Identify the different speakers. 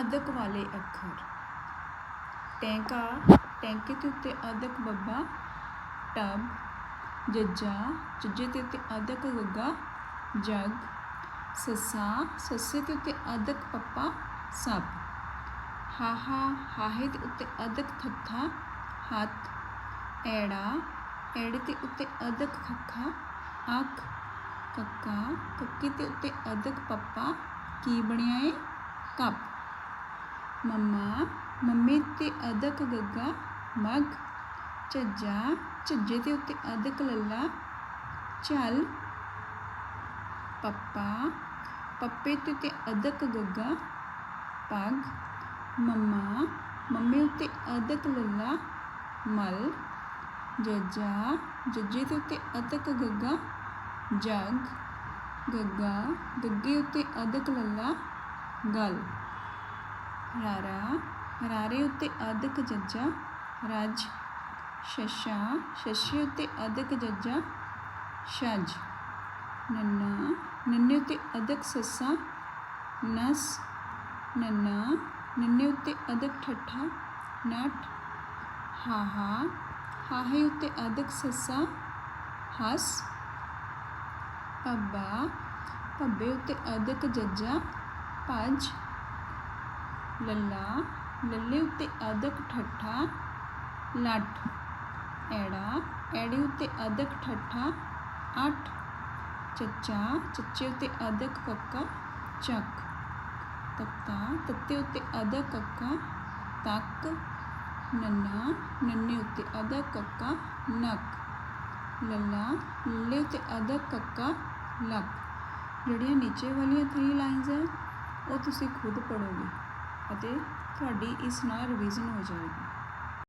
Speaker 1: ਅਦਕ ਵਾਲੇ ਅੱਖਰ। ਟੈਂਕਾ, ਟੈਂਕੇ ਦੇ ਉੱਤੇ ਅਦਕ ਬੱਬਾ, ਟਬ, ਜੱਜਾ ਜੱਜੇ ਦੇ ਉੱਤੇ ਅਦਕ ਗੱਗਾ, ਜਗ, ਸੱਸਾ, ਸੱਸੇ ਦੇ ਉੱਤੇ ਅਦਕ ਪੱਪਾ, ਸੱਪ। ਹਾਹਾ, ਹਾਹੇ ਦੇ ਉੱਤੇ ਅਦਕ ਥੱਥਾ, ਹੱਥ। ਐੜਾ, ਐੜੇ ਦੇ ਉੱਤੇ ਅਦਕ ਖੱਖਾ, ਅੱਖ। ਕੱਕਾ, ਕੱਕੇ ਦੇ ਉੱਤੇ ਅਦਕ ਪੱਪਾ, ਕੀ ਬਣਿਆ ਏ? ਕੱਪ। ਮੰਮਾ ਮੰਮੀ ਤੇ ਅਦਕ ਗੱਗਾ ਮਗ ਝੱਜਾ ਝੱਜੇ ਦੇ ਉੱਤੇ ਅਦਕ ਲੱਲਾ ਚੱਲ ਪੱਪਾ ਪੱਪੇ ਤੇ ਉੱਤੇ ਅਦਕ ਗੱਗਾ ਪੱਗ ਮੰਮਾ ਮੰਮੀ ਉੱਤੇ ਅਦਕ ਲੱਲਾ ਮਲ ਜੱਜਾ ਜੱਜੇ ਦੇ ਉੱਤੇ ਅਦਕ ਗੱਗਾ ਜਗ ਗੱਗਾ ਗੱਗੇ ਉੱਤੇ ਅਦਕ ਲੱਲਾ ਗਲ ਰਾਰਾ, ਰਾਰੇ ਉੱਤੇ ਅਦਕ ਜੱਜਾ, ਰਜ, ਸ਼ਸ਼ਾ, ਸ਼ਸ਼ੇ ਉੱਤੇ ਅਦਕ ਜੱਜਾ, ਛਜ। ਨੰਨਾ, ਨੰਨੇ ਉੱਤੇ ਅਦਕ ਸੱਸਾ, ਨਸ, ਨੰਨਾ, ਨੰਨੇ ਉੱਤੇ ਅਦਕ ਠੱਠਾ ਨਟ ਹਾਹਾ, ਹਾਹੇ ਉੱਤੇ ਅਦਕ ਸੱਸਾ, ਹਸ ਪੱਬਾ ਪੱਬੇ ਉੱਤੇ ਅਦਕ ਜੱਜਾ, ਭੱਜ ਲੱਲਾ, ਲੱਲੇ ਉੱਤੇ ਅਦਕ ਠੱਠਾ ਲੱਠ ਐੜਾ, ਐੜੇ ਉੱਤੇ ਅਦਕ ਠੱਠਾ, ਅੱਠ, ਚੱਚਾ, ਚੱਚੇ ਉੱਤੇ ਅਦਕ ਕੱਕਾ, ਚੱਕ, ਤੱਤਾ, ਤੱਤੇ ਉੱਤੇ ਅਦਕ ਕੱਕਾ, ਤੱਕ, ਨੰਨਾ, ਨੰਨੇ ਉੱਤੇ ਅਦਕ ਕੱਕਾ, ਨੱਕ, ਲੱਲਾ, ਲੱਲੇ ਉੱਤੇ ਅਦਕ ਕੱਕਾ, ਲੱਕ। ਜਿਹੜੀਆਂ ਨੀਚੇ ਵਾਲੀਆਂ 3 ਲਾਈਨਸ ਹੈ ਉਹ ਤੁਸੀਂ ਖੁਦ ਪੜ੍ਹੋਗੇ। ਅਤੇ ਤੁਹਾਡੀ ਇਸ ਨਾਲ ਰਿਵੀਜ਼ਨ ਹੋ ਜਾਵੇਗੀ।